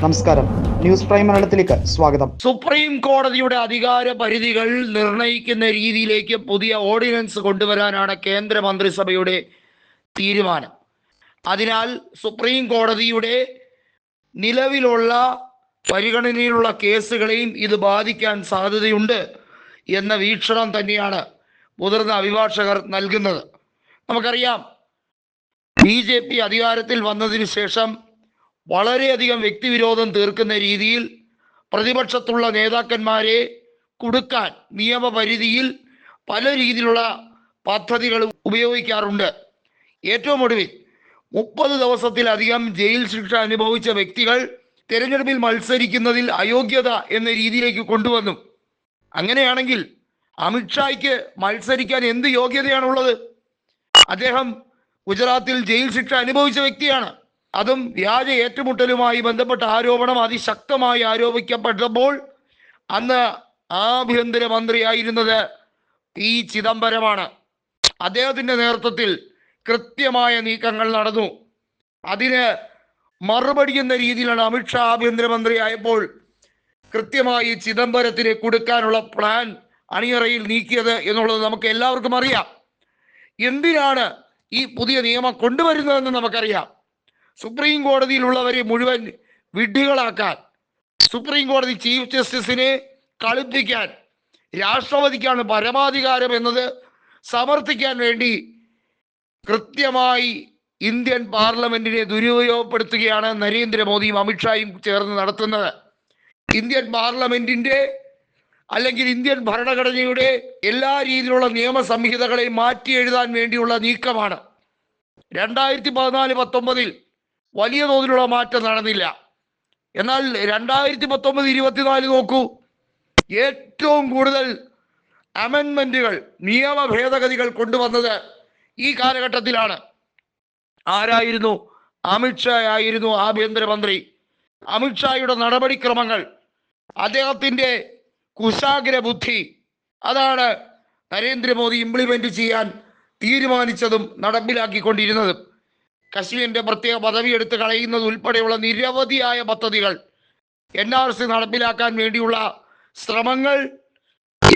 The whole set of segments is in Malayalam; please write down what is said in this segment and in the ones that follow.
നമസ്കാരം. ന്യൂസ് പ്രൈം മലയാളത്തിലേക്ക് സ്വാഗതം. സുപ്രീം കോടതിയുടെ അധികാര പരിധികൾ നിർണയിക്കുന്ന രീതിയിലേക്ക് പുതിയ ഓർഡിനൻസ് കൊണ്ടുവരാനാണ് കേന്ദ്ര മന്ത്രിസഭയുടെ തീരുമാനം. അതിനാൽ സുപ്രീം കോടതിയുടെ നിലവിലുള്ള പരിഗണനയിലുള്ള കേസുകളെയും ഇത് ബാധിക്കാൻ സാധ്യതയുണ്ട് എന്ന വീക്ഷണം തന്നെയാണ് മുതിർന്ന അഭിഭാഷകർ നൽകുന്നത്. നമുക്കറിയാം ബി ജെ പി അധികാരത്തിൽ വന്നതിന് ശേഷം വളരെയധികം വ്യക്തിവിരോധം തീർക്കുന്ന രീതിയിൽ പ്രതിപക്ഷത്തുള്ള നേതാക്കന്മാരെ കൊടുക്കാൻ നിയമപരിധിയിൽ പല രീതിയിലുള്ള പദ്ധതികൾ ഉപയോഗിക്കാറുണ്ട്. ഏറ്റവും ഒടുവിൽ മുപ്പത് ദിവസത്തിലധികം ജയിൽ ശിക്ഷ അനുഭവിച്ച വ്യക്തികൾ തിരഞ്ഞെടുപ്പിൽ മത്സരിക്കുന്നതിൽ അയോഗ്യത എന്ന രീതിയിലേക്ക് കൊണ്ടുവന്നു. അങ്ങനെയാണെങ്കിൽ അമിത്ഷായ്ക്ക് മത്സരിക്കാൻ എന്ത് യോഗ്യതയാണുള്ളത്? അദ്ദേഹം ഗുജറാത്തിൽ ജയിൽ ശിക്ഷ അനുഭവിച്ച വ്യക്തിയാണ്. അതും വ്യാജ ഏറ്റുമുട്ടലുമായി ബന്ധപ്പെട്ട ആരോപണം അതിശക്തമായി ആരോപിക്കപ്പെട്ടപ്പോൾ അന്ന് ആഭ്യന്തര മന്ത്രിയായിരുന്നത് പി ചിദംബരമാണ്. അദ്ദേഹത്തിന്റെ നേതൃത്വത്തിൽ കൃത്യമായ നീക്കങ്ങൾ നടന്നു. അതിന് മറുപടി എന്ന രീതിയിലാണ് അമിത്ഷാ ആഭ്യന്തരമന്ത്രിയായപ്പോൾ കൃത്യമായി ചിദംബരത്തിന് കൊടുക്കാനുള്ള പ്ലാൻ അണിയറയിൽ നീക്കിയത് എന്നുള്ളത് നമുക്ക് എല്ലാവർക്കും അറിയാം. എന്തിനാണ് ഈ പുതിയ നിയമം കൊണ്ടുവരുന്നതെന്ന് നമുക്കറിയാം. സുപ്രീം കോടതിയിലുള്ളവരെ മുഴുവൻ വിഡ്ഢികളാക്കാൻ സുപ്രീം കോടതി ചീഫ് ജസ്റ്റിസിനെ കളിപ്പിക്കാൻ രാഷ്ട്രപതിക്കാണ് പരമാധികാരം എന്നത് സമർത്ഥിക്കാൻ വേണ്ടി കൃത്യമായി ഇന്ത്യൻ പാർലമെന്റിനെ ദുരുപയോഗപ്പെടുത്തുകയാണ് നരേന്ദ്രമോദിയും അമിത്ഷായും ചേർന്ന് നടത്തുന്നത്. ഇന്ത്യൻ പാർലമെന്റിന്റെ അല്ലെങ്കിൽ ഇന്ത്യൻ ഭരണഘടനയുടെ എല്ലാ രീതിയിലുള്ള നിയമ സംഹിതകളെയും മാറ്റി എഴുതാൻ വേണ്ടിയുള്ള നീക്കമാണ്. രണ്ടായിരത്തി പതിനാല് പത്തൊമ്പതിൽ വലിയ തോതിലുള്ള മാറ്റം നടന്നില്ല. എന്നാൽ രണ്ടായിരത്തി പത്തൊമ്പത് ഇരുപത്തിനാല് നോക്കൂ. ഏറ്റവും കൂടുതൽ അമെൻമെന്റുകൾ നിയമ ഭേദഗതികൾ കൊണ്ടുവന്നത് ഈ കാലഘട്ടത്തിലാണ്. ആരായിരുന്നു? അമിത്ഷാ ആയിരുന്നു ആഭ്യന്തരമന്ത്രി അമിത്ഷായുടെ നടപടിക്രമങ്ങൾ അദ്ദേഹത്തിന്റെ കുശാഗ്ര ബുദ്ധി അതാണ് നരേന്ദ്രമോദി ഇംപ്ലിമെന്റ് ചെയ്യാൻ തീരുമാനിച്ചതും നടപ്പിലാക്കിക്കൊണ്ടിരുന്നതും. കശ്മീരിന്റെ പ്രത്യേക പദവി എടുത്ത് കളയുന്നത് ഉൾപ്പെടെയുള്ള നിരവധിയായ പദ്ധതികൾ എൻ ആർ സി നടപ്പിലാക്കാൻ വേണ്ടിയുള്ള ശ്രമങ്ങൾ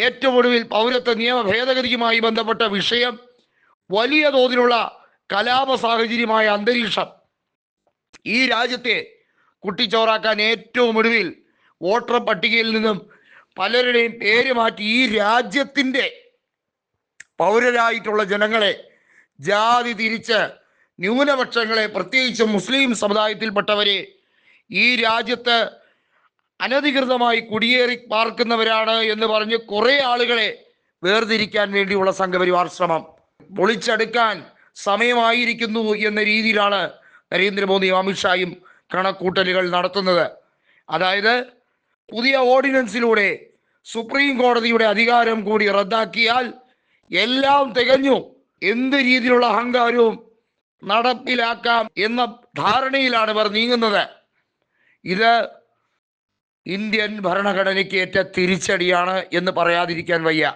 ഏറ്റവും ഒടുവിൽ പൗരത്വ നിയമ ഭേദഗതിയുമായി ബന്ധപ്പെട്ട വിഷയം വലിയ തോതിലുള്ള കലാപ സാഹചര്യമായ അന്തരീക്ഷം. ഈ രാജ്യത്തെ കുട്ടിച്ചോറാക്കാൻ ഏറ്റവും ഒടുവിൽ വോട്ടർ പട്ടികയിൽ നിന്നും പലരുടെയും പേര് മാറ്റി ഈ രാജ്യത്തിന്റെ പൗരരായിട്ടുള്ള ജനങ്ങളെ ജാതി തിരിച്ച് ന്യൂനപക്ഷങ്ങളെ പ്രത്യേകിച്ച് മുസ്ലിം സമുദായത്തിൽപ്പെട്ടവരെ ഈ രാജ്യത്ത് അനധികൃതമായി കുടിയേറി പാർക്കുന്നവരാണ് എന്ന് പറഞ്ഞ് കുറേ ആളുകളെ വേർതിരിക്കാൻ വേണ്ടിയുള്ള സംഘപരിവാർ ശ്രമം. പൊളിച്ചെടുക്കാൻ സമയമായിരിക്കുന്നു എന്ന രീതിയിലാണ് നരേന്ദ്രമോദിയും അമിത്ഷായും കണക്കൂട്ടലുകൾ നടത്തുന്നത്. അതായത് പുതിയ ഓർഡിനൻസിലൂടെ സുപ്രീം കോടതിയുടെ അധികാരം കൂടി റദ്ദാക്കിയാൽ എല്ലാം തികഞ്ഞു. എന്ത് രീതിയിലുള്ള അഹങ്കാരവും നടപ്പിലാക്കാം എന്ന ധാരണയിലാണ് ഇവർ നീങ്ങുന്നത്. ഇത് ഇന്ത്യൻ ഭരണഘടനയ്ക്ക് ഏറ്റ തിരിച്ചടിയാണ് എന്ന് പറയാതിരിക്കാൻ വയ്യ.